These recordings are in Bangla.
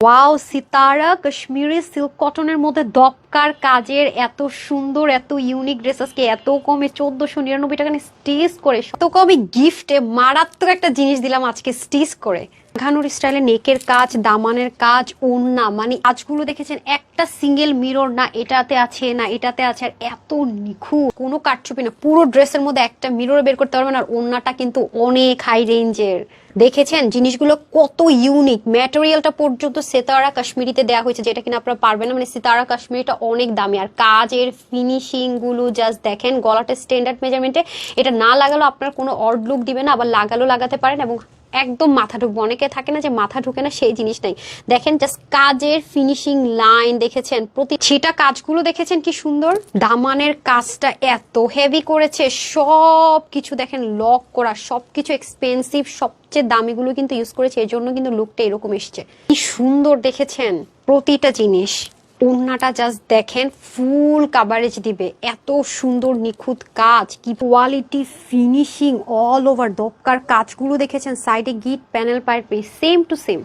ওয়াও, সিতারা, কাশ্মীরি সিল্ক কটনের মধ্যে দপকার কাজের এত সুন্দর, এত ইউনিক ড্রেসেসকে এত কমে চোদ্দশো নিরানব্বই টাকা স্টিচ করে, এত কমে গিফটে মারাত্মক একটা জিনিস দিলাম আজকে স্টিচ করে। ঘানুর স্টাইলে নেকের কাজ, দামানের কাজ ওন্না মানে কাজগুলো দেখেছেন, একটা সিঙ্গেল মিরর না, এটাতে আছে, না এটাতে আছে, আর এত নিখুঁত, কোনো কাটছুপি না, পুরো ড্রেসের মধ্যে একটা মিরর বের করতে পারবেন, আর ওন্নাটা কিন্তু অনেক হাই রেঞ্জের দেখেছেন? জিনিসগুলো কত ইউনিক ম্যাটেরিয়ালটা পর্যন্ত সেতারা কাশ্মীরিতে দেওয়া হয়েছে, যেটা কিনা আপনারা পারবেন না মানে সিতারা কাশ্মীরিটা অনেক দামি, আর কাজের ফিনিশিংগুলো জাস্ট দেখেন, গলাটা স্ট্যান্ডার্ড মেজারমেন্টে এটা না লাগালেও আপনার কোনো অড লুক দিবে না, আবার লাগালো লাগাতে পারেন, এবং একদম মাথা ঢুকবে। অনেকে থাকে না যে মাথা ঢুকে না, সেই জিনিস নাই। দেখেন জাস্ট কাজের ফিনিশিং লাইন দেখেছেন? প্রতি সেটা কাজগুলো দেখেছেন? কি সুন্দর? দামানের কাজটা এত হেভি করেছে সব কিছু দেখেন লক করা সব কিছু এক্সপেন্সিভ সবচেয়ে দামিগুলো কিন্তু ইউজ করেছে এর জন্য কিন্তু লুকটা এরকম এসছে। কি সুন্দর দেখেছেন? প্রতিটা জিনিস। ওড়নাটা জাস্ট দেখেন ফুল কাভারেজ দিবে। এত সুন্দর, নিখুঁত কাজ, কি কোয়ালিটি ফিনিশিং অল ওভার দপকার কাজগুলো দেখেছেন সাইডে গিট প্যানেল পায়ের পেয়ে সেম টু সেম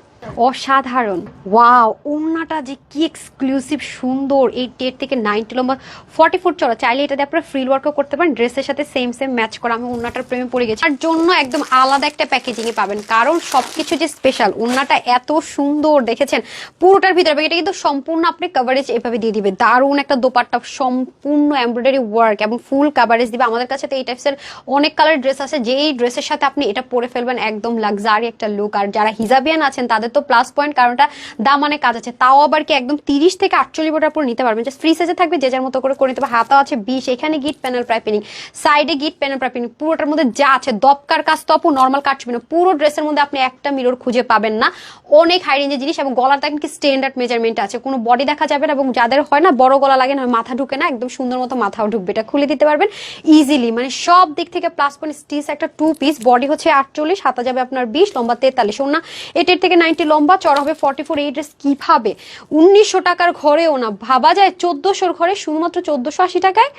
অসাধারণ। ওয়াও, ওড়নাটা যে কি এক্সক্লুসিভ সুন্দর। এই টেট থেকে নাইনটি লম্বা ফর্টি ফুট চলো চাইলে এটা দিয়ে আপনারা ফ্রিল ওয়ার্কও করতে পারেন ড্রেসের সাথে সেম সেম ম্যাচ করা। আমি ওড়নাটার প্রেমে পড়ে গেছি। তার জন্য একদম আলাদা একটা প্যাকেজিংয়ে পাবেন। কারণ সবকিছু যে স্পেশাল ওড়নাটা এত সুন্দর, দেখেছেন? পুরোটার ভিতরে এটা কিন্তু সম্পূর্ণ আপনি কভারেজ এভাবে দিয়ে দিবে দারুণ একটা দোপাট্টা, সম্পূর্ণ এমব্রয়ডারি ওয়ার্ক এবং ফুল কভারেজ দিবে। আমাদের কাছে তো এই টাইপসের অনেক কালার ড্রেস আছে। যেই ড্রেসের সাথে আপনি এটা পরে ফেলবেন, একদম লাক্সারি একটা লুক আর যারা হিজাবিয়ান আছেন, তাদের তো প্লাস পয়েন্ট কারণটা দামানে কাজ আছে। তাও আবার কি একদম তিরিশ থেকে আটচল্লিশ বটার পর নিতে পারবেন ফ্রি সাইজে থাকবে, যে যার মতো করে করে নিতে পারবে। আছে বিশ, এখানে গিট প্যানেল প্রাইপিনিং সাইডে গিট প্যানেল প্রাইপিনিং পুরোটার মধ্যে যা আছে, দপকার কাজ তপু নর্মাল কাটছবি না পুরো ড্রেসের মধ্যে আপনি একটা মিরর খুঁজে পাবেন না। অনেক হাই রেঞ্জের জিনিস এবং গলার দেখেন কি স্ট্যান্ডার্ড মেজারমেন্ট আছে। কোনো বডি দেখা যাবে না এবং যাদের হয় না, বড় গলা লাগে না, মাথা ঢুকে না, একদম সুন্দর মতো মাথাও ঢুকবে। এটা খুলে দিতে পারবেন ইজিলি মানে সব দিক থেকে প্লাস পয়েন্ট স্টিচ একটা টু পিস বডি হচ্ছে আটচল্লিশ, হাতা যাবে আপনার বিশ, লম্বা তেতাল্লিশ। না এটার থেকে নাইনটি লম্বা চড়া হবে ফর্টি ফোর এই ড্রেস কীভাবে? উনিশশো টাকার ঘরেও না, ভাবা যায় চোদ্দশোর ঘরে শুধুমাত্র চোদ্দশো আশি টাকায়?